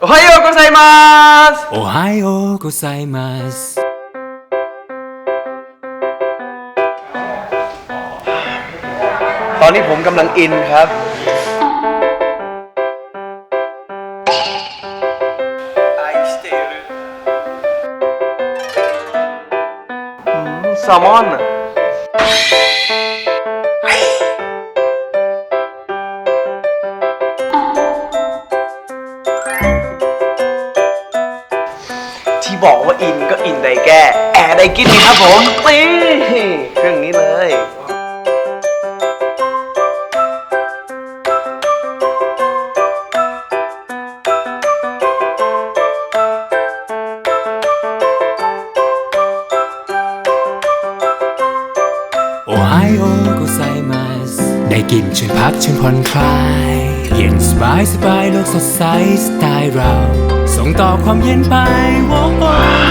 โอไฮโอโกไซมัสโอไฮโอโกไซมัสตอนนี้ผมกำลังอินครับ แซลมอนอะ ที่บอกว่าอินก็อินไดแก้แอร์ไดกินนี่ครับผมนี่เครื่องนี้เลยโอไฮโอโกไซมัสได้กินช่วยพักช่วยผ่อนคลาย เย็นสบายสบายโลกสดใสสไตล์เรา ส่งต่อความเย็นไปโอ้โอ้ได้กิน